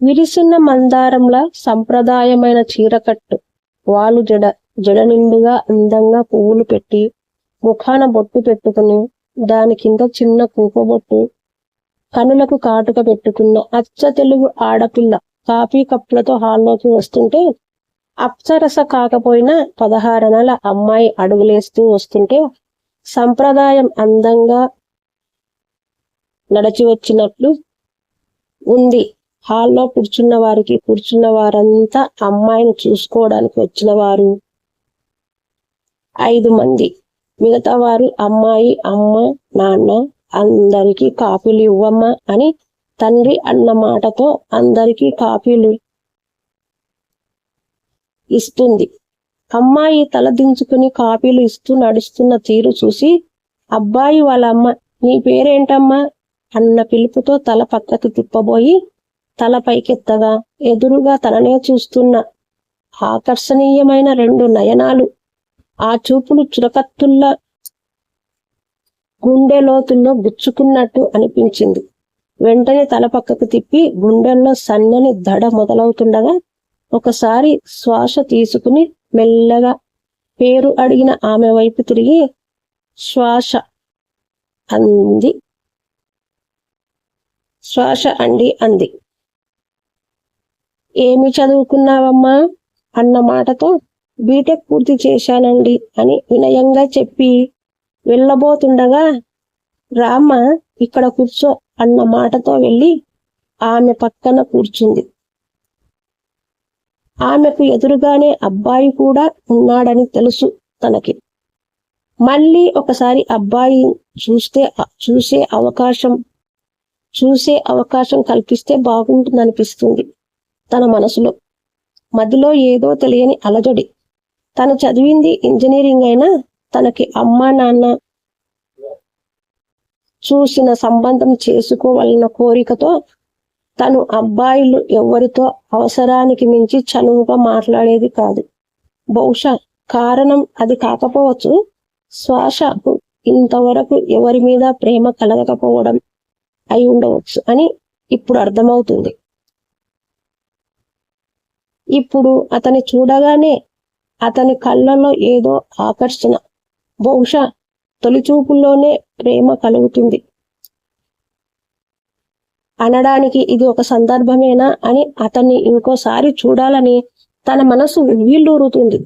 విరిసిన మందారంలా సంప్రదాయమైన చీరకట్టు. వాలు జడ జడ నిండుగా అందంగా పువ్వులు పెట్టి ముఖాన బొట్టు పెట్టుకుని దాని కింద చిన్న కుంకుమబొట్టు కనులకు కాటుక పెట్టుకున్న అచ్చ తెలుగు ఆడపిల్ల కాఫీ కప్పులతో హాల్లోకి వస్తుంటే అప్సరస కాకపోయినా పదహారనల అమ్మాయి అడుగులేస్తూ వస్తుంటే సంప్రదాయం అందంగా నడిచి వచ్చినట్లు ఉంది. హాల్లో కూర్చున్న వారికి కూర్చున్న వారంతా అమ్మాయిని చూసుకోవడానికి వచ్చిన వారు. ఐదు మంది. మిగతా వారు అమ్మాయి అమ్మ నాన్న అందరికీ కాఫీలు ఇవ్వమ్మా అని తండ్రి అన్న మాటతో అందరికీ కాఫీలు ఇస్తుంది. అమ్మాయి తల దించుకుని కాపీలు ఇస్తూ నడుస్తున్న తీరు చూసి అబ్బాయి వాళ్ళ అమ్మ నీ పేరేంటమ్మా? అన్న పిలుపుతో తల పక్కకి తిప్పబోయి తల పైకెత్తగా ఎదురుగా తననే చూస్తున్న ఆకర్షణీయమైన రెండు నయనాలు. ఆ చూపులు చురకత్తుల్లా గుండె లోతుల్లో గుచ్చుకున్నట్టు అనిపించింది. వెంటనే తల పక్కకు తిప్పి గుండెల్లో సన్నని దడ మొదలవుతుండగా ఒకసారి శ్వాస తీసుకుని మెల్లగా పేరు అడిగిన ఆమె వైపు తిరిగి శ్వాస అంది. శ్వాస అండి అంది. ఏమి చదువుకున్నావమ్మా? అన్న మాటతో బీటెక్ పూర్తి చేశానండి అని వినయంగా చెప్పి వెళ్ళబోతుండగా రామ్మ ఇక్కడ కూర్చో అన్న మాటతో వెళ్ళి ఆమె పక్కన కూర్చుంది. ఆమెకు ఎదురుగానే అబ్బాయి కూడా ఉన్నాడని తెలుసు తనకి. మళ్ళీ ఒకసారి అబ్బాయి చూస్తే చూసే అవకాశం చూసే అవకాశం కల్పిస్తే బాగుంటుందనిపిస్తుంది. తన మనసులో. మదిలో ఏదో తెలియని అలజడి. తను చదివింది ఇంజనీరింగ్ అయినా తనకి అమ్మ నాన్న చూసిన సంబంధం చేసుకోవాలన్న కోరికతో తను అబ్బాయిలు ఎవరితో అవసరానికి మించి చనువుగా మాట్లాడేది కాదు. బహుశా కారణం అది కాకపోవచ్చు. శ్వాస ఇంతవరకు ఎవరి మీద ప్రేమ కలగకపోవడం అయి ఉండవచ్చు అని ఇప్పుడు అర్థమవుతుంది. ఇప్పుడు అతని చూడగానే అతని కళ్ళలో ఏదో ఆకర్షణ బహుశా తొలిచూపుల్లోనే ప్రేమ కలుగుతుంది. అనడానికి ఇది ఒక సందర్భమేనా అని అతన్ని ఇంకోసారి చూడాలని తన మనసు వీళ్ళూరుతుంది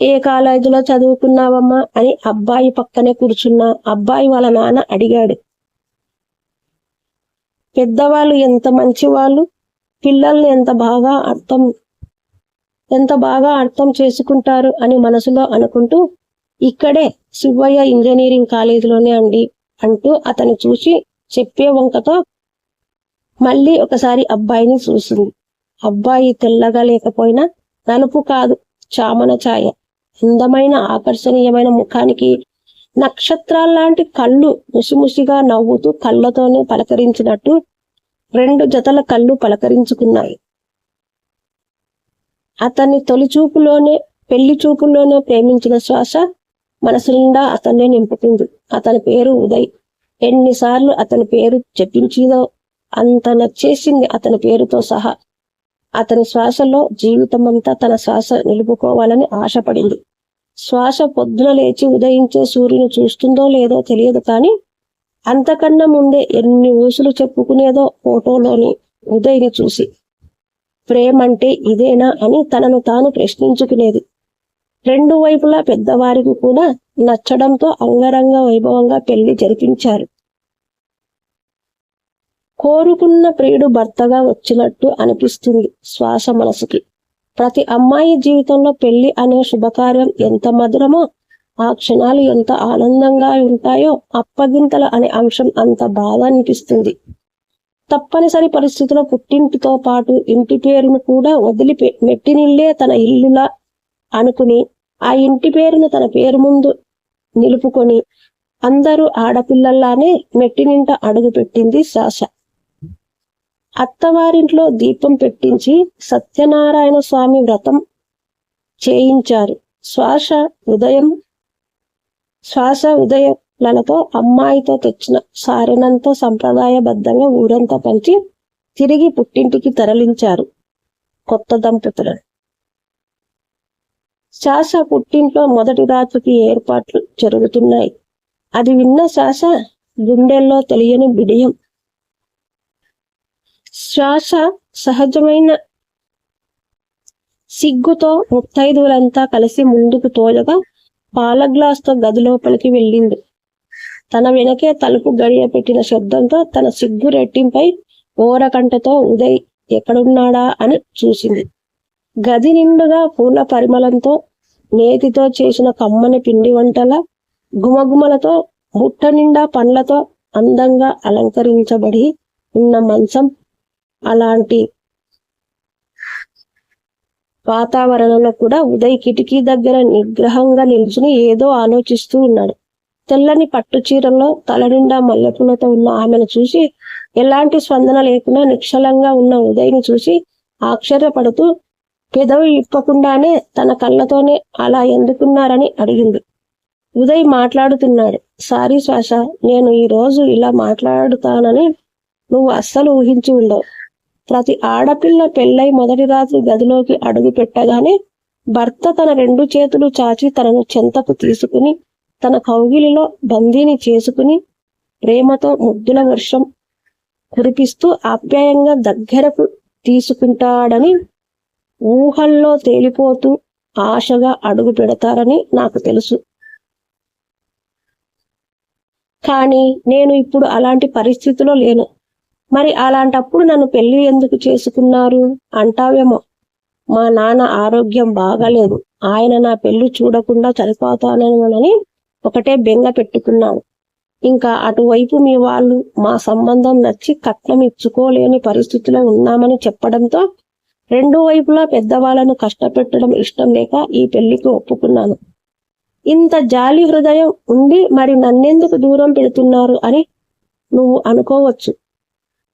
ఏ కాలేజీలో చదువుకున్నావమ్మా అని అబ్బాయి పక్కనే కూర్చున్న అబ్బాయి వాళ్ళ నాన్న అడిగాడు. పెద్దవాళ్ళు ఎంత మంచి వాళ్ళు పిల్లల్ని ఎంత బాగా అర్థం ఎంత బాగా అర్థం చేసుకుంటారు అని మనసులో అనుకుంటూ ఇక్కడే శివయ్య ఇంజనీరింగ్ కాలేజీలోనే అండి అంటూ అతను చూసి చెప్పే వంకతో మళ్ళీ ఒకసారి అబ్బాయిని చూసింది. అబ్బాయి తెల్లగా లేకపోయినా నలుపు కాదు చామన ఛాయ. అందమైన ఆకర్షణీయమైన ముఖానికి నక్షత్రాల్లాంటి కళ్ళు ముసిముసిగా నవ్వుతూ కళ్ళతోనే పలకరించినట్టు రెండు జతల కళ్ళు పలకరించుకున్నాయి. అతన్ని తొలి చూపులోనే పెళ్ళి చూపుల్లోనే ప్రేమించిన శ్వాస మనసు అతన్నే నింపుతుంది. అతని పేరు ఉదయ్. ఎన్నిసార్లు అతని పేరు చెప్పించిందో అంత నచ్చేసింది అతని పేరుతో సహా. అతని శ్వాసలో జీవితమంతా తన శ్వాస నిలుపుకోవాలని ఆశపడింది. శ్వాస పొద్దున లేచి ఉదయించే సూర్యుని చూస్తుందో లేదో తెలియదు కానీ అంతకన్నా ముందే ఎన్ని ఊసులు చెప్పుకునేదో ఫోటోలోని ఉదయ్ని చూసి ప్రేమంటే ఇదేనా అని తనను తాను ప్రశ్నించుకునేది. రెండు వైపులా పెద్దవారికి కూడా నచ్చడంతో అంగరంగ వైభవంగా పెళ్ళి జరిపించారు. కోరుకున్న ప్రియుడు భర్తగా వచ్చినట్టు అనిపిస్తుంది శ్వాస మనసుకి. ప్రతి అమ్మాయి జీవితంలో పెళ్ళి అనే శుభకార్యం ఎంత మధురమో ఆ క్షణాలు ఎంత ఆనందంగా ఉంటాయో అప్పగింతల అనే అంశం అంత బాధ అనిపిస్తుంది తప్పనిసరి పరిస్థితిలో పుట్టింటితో పాటు ఇంటి పేరును కూడా వదిలి మెట్టినిల్లే తన ఇల్లులా అనుకుని ఆ ఇంటి పేరును తన పేరు ముందు నిలుపుకొని అందరూ ఆడపిల్లల్లానే మెట్టినింట అడుగు పెట్టింది శ్వాస అత్తవారింట్లో దీపం పెట్టించి సత్యనారాయణ స్వామి వ్రతం చేయించారు. శ్వాస ఉదయం శ్వాస ఉదయాలతో అమ్మాయితో తెచ్చిన సారినంతో సంప్రదాయబద్ధంగా ఊరంతా పంచి తిరిగి పుట్టింటికి తరలించారు కొత్త దంపతులను. శాస పుట్టింట్లో మొదటి రాత్రికి ఏర్పాట్లు జరుగుతున్నాయి. అది విన్న శాస గుండెల్లో తెలియని బిడియం. శ్వాస సహజమైన సిగ్గుతో ముత్తైదువులంతా కలిసి ముందుకు తోయగా పాల గ్లాస్తో గదిలోపలికి వెళ్ళింది. తన వెనకే తలుపు గడియ పెట్టిన శబ్దంతో తన సిగ్గు రెట్టింపై ఓరకంటతో ఉదయ్ ఎక్కడున్నాడా అని చూసింది. గది నిండుగా పూల పరిమళంతో నేతితో చేసిన కమ్మని పిండి వంటల గుమగుమలతో ముట్ట నిండా పండ్లతో అందంగా అలంకరించబడి ఉన్న మంచం అలాంటి వాతావరణంలో కూడా ఉదయ్ కిటికీ దగ్గర నిగ్రహంగా నిల్చుని ఏదో ఆలోచిస్తూ ఉన్నాడు. తెల్లని పట్టు చీరలో తల నిండా మల్లెపూలతో ఉన్న ఆమెను చూసి ఎలాంటి స్పందన లేకుండా నిక్షలంగా ఉన్న ఉదయ్ని చూసి ఆశ్చర్యపడుతూ పెదవి ఇప్పకుండానే తన కళ్ళతోనే అలా ఎందుకున్నారని అడిగింది. ఉదయ్ మాట్లాడుతున్నాడు సారీ శ్వాస నేను ఈ రోజు ఇలా మాట్లాడుతానని నువ్వు అస్సలు ఊహించి ఉండవు. ప్రతి ఆడపిల్ల పెళ్ళై మొదటి రాత్రి గదిలోకి అడుగు పెట్టగానే భర్త తన రెండు చేతులు చాచి తనను చెంతకు తీసుకుని తన కౌగిలిలో బందీని చేసుకుని ప్రేమతో ముద్దుల వర్షం కురిపిస్తూ ఆప్యాయంగా దగ్గరకు తీసుకుంటాడని ఊహల్లో తేలిపోతూ ఆశగా అడుగు పెడతారని నాకు తెలుసు. కానీ నేను ఇప్పుడు అలాంటి పరిస్థితిలో లేను. మరి అలాంటప్పుడు నన్ను పెళ్ళి ఎందుకు చేసుకున్నారు? అంటావేమో. మా నాన్న ఆరోగ్యం బాగాలేదు. ఆయన నా పెళ్ళి చూడకుండా చనిపోతానేమోనని ఒకటే బెంగ పెట్టుకున్నాను. ఇంకా అటువైపు మీ వాళ్ళు మా సంబంధం నచ్చి కట్నం ఇచ్చుకోలేని పరిస్థితిలో ఉన్నామని చెప్పడంతో రెండు వైపులా పెద్దవాళ్ళను కష్టపెట్టడం ఇష్టం లేక ఈ పెళ్ళికి ఒప్పుకున్నాను. ఇంత జాలి హృదయం ఉండి మరి నన్నెందుకు దూరం పెడుతున్నారు అని నువ్వు అనుకోవచ్చు.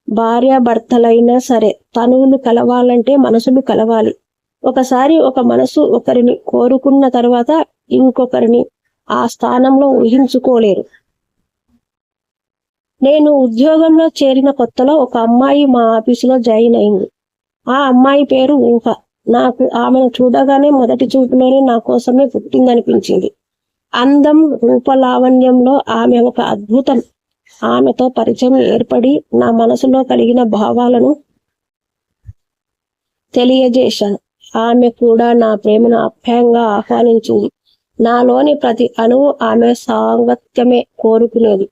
భార్యాభర్తలైనా సరే తనువును కలవాలంటే మనసులు కలవాలి. ఒకసారి ఒక మనసు ఒకరిని కోరుకున్న తర్వాత ఇంకొకరిని ఆ స్థానంలో ఊహించుకోలేరు. నేను ఉద్యోగంలో చేరిన కొత్తలో ఒక అమ్మాయి మా ఆఫీసులో జాయిన్ అయింది. ఆ అమ్మాయి పేరు ఊహ నాకు ఆమెను చూడగానే మొదటి చూపులోనే నా కోసమే పుట్టిందనిపించింది. అందం రూపలావణ్యంలో ఆమె ఒక అద్భుతం. ఆమెతో పరిచయం ఏర్పడి నా మనసులో కలిగిన భావాలను తెలియజేశాను. ఆమె కూడా నా ప్రేమను అభ్యంగా ఆహ్వానించింది. నాలోని ప్రతి అణువు ఆమె సాంగత్యమే కోరుకునేది.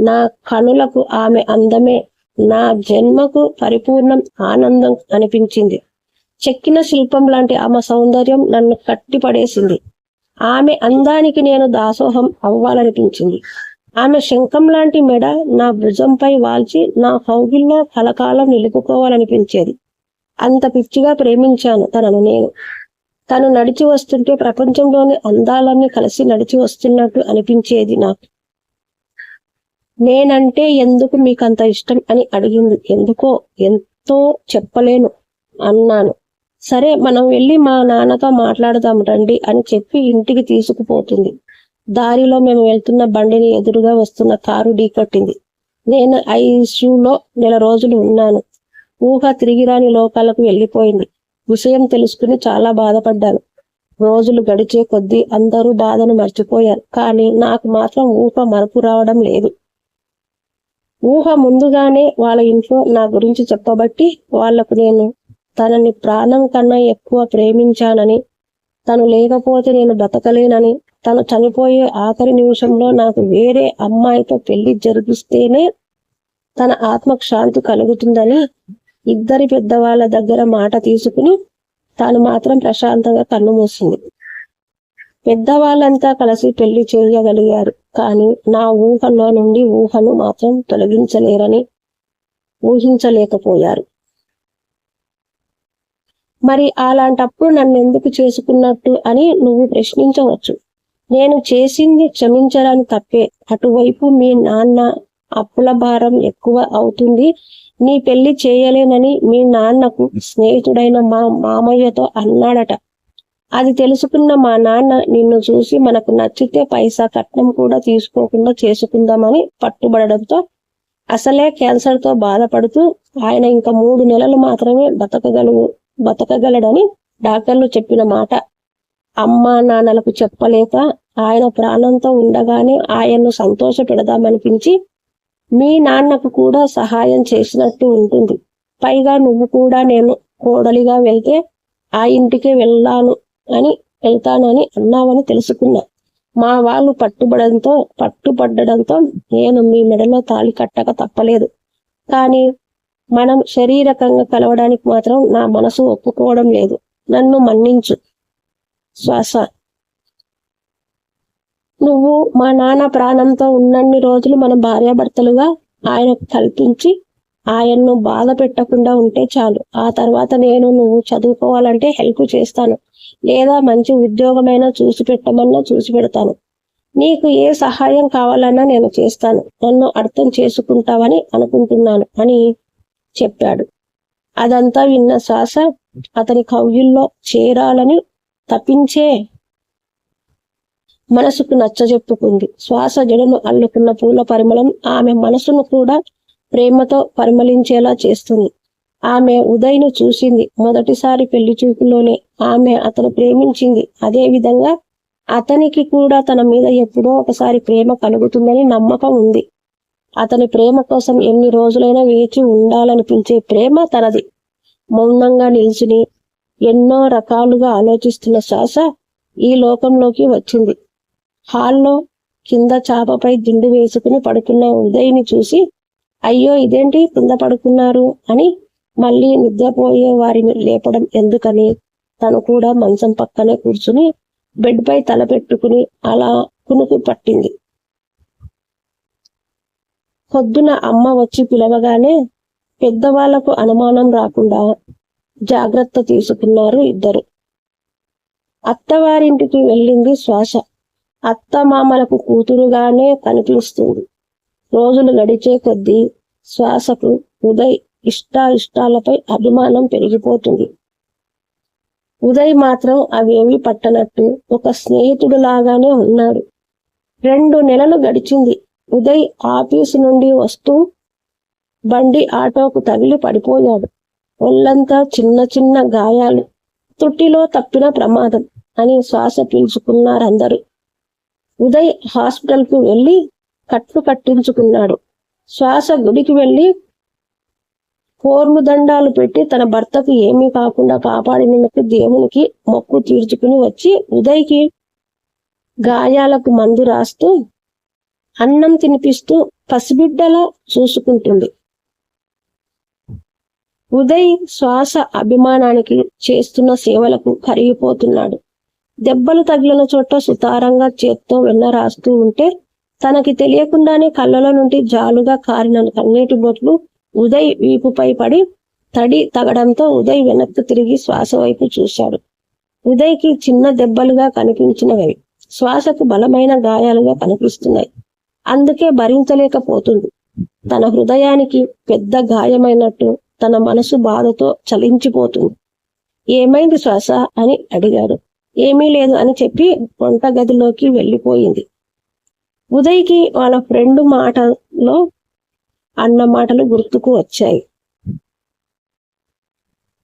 నా కనులకు ఆమె అందమే నా జన్మకు పరిపూర్ణం ఆనందం అనిపించింది. చెక్కిన శిల్పం లాంటి ఆమె సౌందర్యం నన్ను కట్టిపడేసింది. ఆమె అందానికి నేను దాసోహం అవ్వాలనిపించింది. ఆమె శంఖం లాంటి మెడ నా భుజంపై వాల్చి నా కౌగిల్లో కలకాలం నిలుపుకోవాలనిపించేది. అంత పిచ్చిగా ప్రేమించాను తనను నేను. తను నడిచి వస్తుంటే ప్రపంచంలోని అందాలన్నీ కలిసి నడిచి వస్తున్నట్టు అనిపించేది నాకు. నేనంటే ఎందుకు మీకు అంత ఇష్టం అని అడిగింది. ఎందుకో ఎంతో చెప్పలేను అన్నాను. సరే మనం వెళ్ళి మా నాన్నతో మాట్లాడదాం రండి అని చెప్పి ఇంటికి తీసుకుపోతుంది. దారిలో మేము వెళ్తున్న బండిని ఎదురుగా వస్తున్న కారు ఢీకొట్టింది. నేను ఐసీయూలో నెల రోజులు ఉన్నాను. ఊహ తిరిగిరాని లోకాలకు వెళ్ళిపోయింది. విషయం తెలుసుకుని చాలా బాధపడ్డాను. రోజులు గడిచే కొద్దీ అందరూ బాధను మర్చిపోయారు. కానీ నాకు మాత్రం ఊహ మరపు రావడం లేదు. ఊహ ముందుగానే వాళ్ళ ఇంట్లో నా గురించి చెప్పబట్టి వాళ్ళకు నేను తనని ప్రాణం కన్నా ఎక్కువ ప్రేమించానని తను లేకపోతే నేను బ్రతకలేనని తను చనిపోయే ఆఖరి నిమిషంలో నాకు వేరే అమ్మాయితో పెళ్ళి జరిపిస్తేనే తన ఆత్మకు శాంతి కలుగుతుందని ఇద్దరి పెద్దవాళ్ళ దగ్గర మాట తీసుకుని తాను మాత్రం ప్రశాంతంగా కన్ను మూసింది. పెద్దవాళ్ళంతా కలిసి పెళ్ళి చేయగలిగారు కానీ నా ఊహలో నుండి ఊహను మాత్రం తొలగించలేరని ఊహించలేకపోయారు. మరి అలాంటప్పుడు నన్ను ఎందుకు చేసుకున్నట్టు అని నువ్వు ప్రశ్నించవచ్చు. నేను చేసింది క్షమించడానికి తప్పే. అటువైపు మీ నాన్న అప్పుల భారం ఎక్కువ అవుతుంది. నీ పెళ్ళి చేయలేనని మీ నాన్నకు స్నేహితుడైన మా మామయ్యతో అన్నాడట. అది తెలుసుకున్న మా నాన్న నిన్ను చూసి మనకు నచ్చితే పైసా కట్నం కూడా తీసుకోకుండా చేసుకుందామని పట్టుబడడంతో అసలే క్యాన్సర్తో బాధపడుతూ ఆయన ఇంకా మూడు నెలలు మాత్రమే బతకగలవు. బతకగలడని డాక్టర్లు చెప్పిన మాట. అమ్మా నాన్నలకు చెప్పలేక ఆయన ప్రాణంతో ఉండగానే ఆయన్ను సంతోష పెడదామనిపించి మీ నాన్నకు కూడా సహాయం చేసినట్టు ఉంటుంది. పైగా నువ్వు కూడా నేను కోడలిగా వెళ్తే ఆ ఇంటికే వెళ్ళాను అని వెళ్తానని అన్నావని తెలుసుకున్నా. మా వాళ్ళు పట్టుబడంతో పట్టుబడ్డడంతో నేను మీ మెడలో తాళి కట్టక తప్పలేదు. కానీ మనం శరీరకంగా కలవడానికి మాత్రం నా మనసు ఒప్పుకోవడం లేదు. నన్ను మన్నించు. శ్వాస. నువ్వు మా నాన్న ప్రాణంతో ఉన్నన్ని రోజులు మన భార్యాభర్తలుగా ఆయనకు కల్పించి ఆయన్ను బాధ పెట్టకుండా ఉంటే చాలు. ఆ తర్వాత నేను నువ్వు చదువుకోవాలంటే హెల్ప్ చేస్తాను. లేదా మంచి ఉద్యోగమైనా చూసి పెట్టమన్నా చూసి పెడతాను. నీకు ఏ సహాయం కావాలన్నా నేను చేస్తాను. నన్ను అర్థం చేసుకుంటావని అనుకుంటున్నాను. అని చెప్పాడు. అదంతా విన్న శ్వాస అతని కవ్యుల్లో చేరాలని తప్పించే మనసుకు నచ్చజెప్పుకుంది. శ్వాస జడను అల్లుకున్న పూల పరిమళం ఆమె మనసును కూడా ప్రేమతో పరిమళించేలా చేస్తుంది. ఆమె ఉదయ్ను చూసింది. మొదటిసారి పెళ్ళి చూపులోనే ఆమె అతను ప్రేమించింది. అదే విధంగా అతనికి కూడా తన మీద ఎప్పుడో ఒకసారి ప్రేమ కలుగుతుందని నమ్మకం ఉంది. అతని ప్రేమ కోసం ఎన్ని రోజులైనా వేచి ఉండాలనిపించే ప్రేమ తనది. మౌనంగా నిల్చుని ఎన్నో రకాలుగా ఆలోచిస్తున్న శ్వాస ఈ లోకంలోకి వచ్చింది. హాల్లో కింద చాపపై దిండు వేసుకుని పడుకున్న ఉదయ్ని చూసి అయ్యో ఇదేంటి కింద పడుకున్నారు అని మళ్ళీ నిద్రపోయే వారిని లేపడం ఎందుకని? తను కూడా మంచం పక్కనే కూర్చుని బెడ్ పై తల పెట్టుకుని అలా కునుకు పట్టింది. పొద్దున అమ్మ వచ్చి పిలవగానే పెద్దవాళ్ళకు అనుమానం రాకుండా జాగ్రత్త తీసుకున్నారు ఇద్దరు. అత్తవారింటికి వెళ్ళింది శ్వాస. అత్త మామలకు కూతురుగానే కనిపిస్తుంది రోజులు గడిచే కొద్దీ శ్వాసకు ఉదయ్ ఇష్టాలపై అభిమానం పెరిగిపోతుంది. ఉదయ్ మాత్రం అవేవి పట్టనట్టు ఒక స్నేహితుడు లాగానే ఉన్నాడు. రెండు నెలలు గడిచింది. ఉదయ్ ఆఫీసు నుండి వస్తూ బండి ఆటోకు తగిలి పడిపోయాడు. ఒళ్ళంతా చిన్న చిన్న గాయాలు. తుట్టిలో తప్పిన ప్రమాదం అని శ్వాస పీల్చుకున్నారందరూ. ఉదయ్ హాస్పిటల్కు వెళ్ళి కట్లు కట్టించుకున్నాడు. శ్వాస గుడికి వెళ్ళి కోర్లు దండాలు పెట్టి తన భర్తకు ఏమీ కాకుండా కాపాడినందుకు దేవునికి మొక్కు తీర్చుకుని వచ్చి ఉదయ్కి గాయాలకు మందు రాస్తూ అన్నం తినిపిస్తూ పసిబిడ్డలా చూసుకుంటుంది. ఉదయ్ శ్వాస అభిమానానికి చేస్తున్న సేవలకు కరిగిపోతున్నాడు. దెబ్బలు తగిలిన చోట సుతారంగా చేత్తో వెన్న రాస్తూ ఉంటే తనకి తెలియకుండానే కళ్ళలో నుండి జాలుగా కారిన కన్నీటి బొట్లు ఉదయ్ వీపుపై పడి తడి తగడంతో ఉదయ్ వెనక్కి తిరిగి శ్వాస వైపు చూశాడు. ఉదయ్కి చిన్న దెబ్బలుగా కనిపించినవి. శ్వాసకు బలమైన గాయాలుగా కనిపిస్తున్నాయి. అందుకే భరించలేకపోతుంది. తన హృదయానికి పెద్ద గాయమైనట్టు తన మనసు బాధతో చలించిపోతుంది. ఏమైంది శ్వాస అని అడిగాడు. ఏమీ లేదు అని చెప్పి వంట గదిలోకి వెళ్ళిపోయింది. ఉదయ్కి వాళ్ళ ఫ్రెండ్ మాటలో అన్న మాటలు గుర్తుకు వచ్చాయి.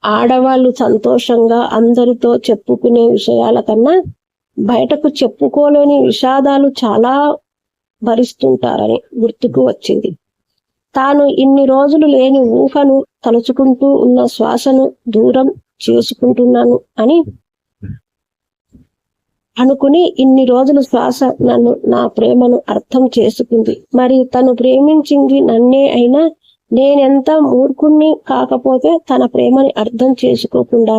ఆడవాళ్ళు సంతోషంగా అందరితో చెప్పుకునే విషయాల కన్నా బయటకు చెప్పుకోలేని విషాదాలు చాలా భరిస్తుంటారని గుర్తుకు వచ్చింది. తాను ఇన్ని రోజులు లేని ఊహను తలుచుకుంటూ ఉన్న శ్వాసను దూరం చేసుకుంటున్నాను అని అనుకుని ఇన్ని రోజులు శ్వాస నన్ను నా ప్రేమను అర్థం చేసుకుంది. మరి తను ప్రేమించింది నన్నే అయినా నేనెంత మూర్ఖుణ్ణి కాకపోతే తన ప్రేమని అర్థం చేసుకోకుండా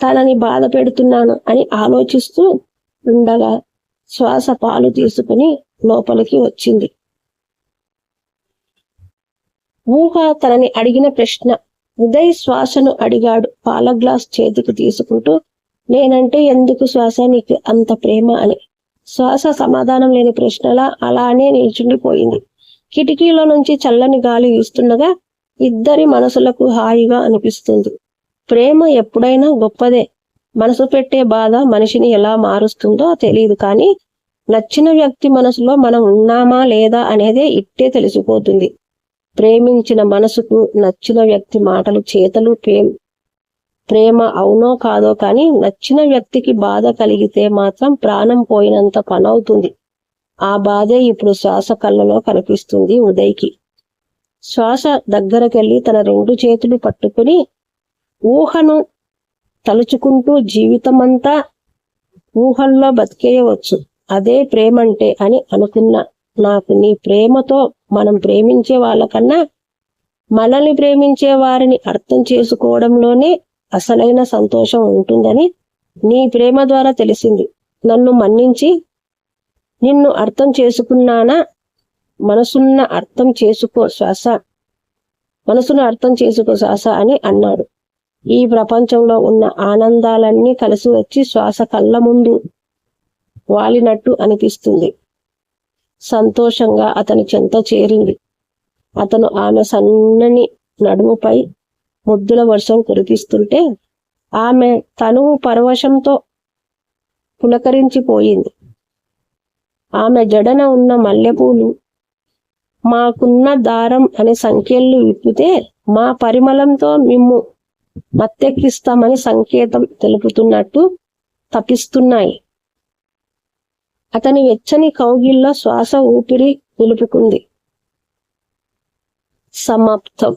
తనని బాధ పెడుతున్నాను అని ఆలోచిస్తూ ఉండగా శ్వాస పాలు తీసుకుని లోపలికి వచ్చింది. ఊహ తనని అడిగిన ప్రశ్న ఉదయ్ శ్వాసను అడిగాడు. పాల గ్లాస్ చేతికి తీసుకుంటూ నేనంటే ఎందుకు శ్వాస? నీకు అంత ప్రేమ అని. శ్వాస సమాధానం లేని ప్రశ్నలా అలానే నిల్చుండిపోయింది. కిటికీలో నుంచి చల్లని గాలి వీస్తుండగా ఇద్దరి మనసులకు హాయిగా అనిపిస్తుంది. ప్రేమ ఎప్పుడైనా గొప్పదే. మనసు పెట్టే బాధ మనిషిని ఎలా మారుస్తుందో తెలియదు కానీ నచ్చిన వ్యక్తి మనసులో మనం ఉన్నామా లేదా అనేదే ఇట్టే తెలిసిపోతుంది. ప్రేమించిన మనసుకు నచ్చిన వ్యక్తి మాటలు చేతలు ప్రేమ ప్రేమ అవునో కాదో కానీ నచ్చిన వ్యక్తికి బాధ కలిగితే మాత్రం ప్రాణం పోయినంత పనవుతుంది. ఆ బాధే ఇప్పుడు శ్వాస కళ్ళలో కనిపిస్తుంది ఉదయ్కి. శ్వాస దగ్గరకెళ్ళి తన రెండు చేతులు పట్టుకుని ఊహను తలుచుకుంటూ జీవితమంతా ఊహల్లో బతికేయవచ్చు. అదే ప్రేమంటే అని అనుకున్నా. నాకు నీ ప్రేమతో మనం ప్రేమించే వాళ్ళకన్నా మనల్ని ప్రేమించే వారిని అర్థం చేసుకోవడంలోనే అసలైన సంతోషం ఉంటుందని నీ ప్రేమ ద్వారా తెలిసింది. నన్ను మన్నించి నిన్ను అర్థం చేసుకున్నానా? మనసున్న అర్థం చేసుకో శ్వాస. మనసును అర్థం చేసుకో శ్వాస అని అన్నాడు. ఈ ప్రపంచంలో ఉన్న ఆనందాలన్నీ కలిసి వచ్చి శ్వాస కళ్ళ ముందు వాలినట్టు అనిపిస్తుంది. సంతోషంగా అతని చెంత చేరింది. అతను ఆమె సన్నని నడుముపై ముద్దుల వర్షం కురిపిస్తుంటే ఆమె తనువు పరవశంతో పులకరించిపోయింది. ఆమె జడన ఉన్న మల్లెపూలు మాకున్న దారం అనే సంఖ్యలు విప్పితే మా పరిమళంతో మిమ్ము మత్తెక్కిస్తామని సంకేతం తెలుపుతున్నట్టు తపిస్తున్నాయి అతని వెచ్చని కౌగిల్లో శ్వాస ఊపిరి నిలుపుకుంది. సమాప్తం.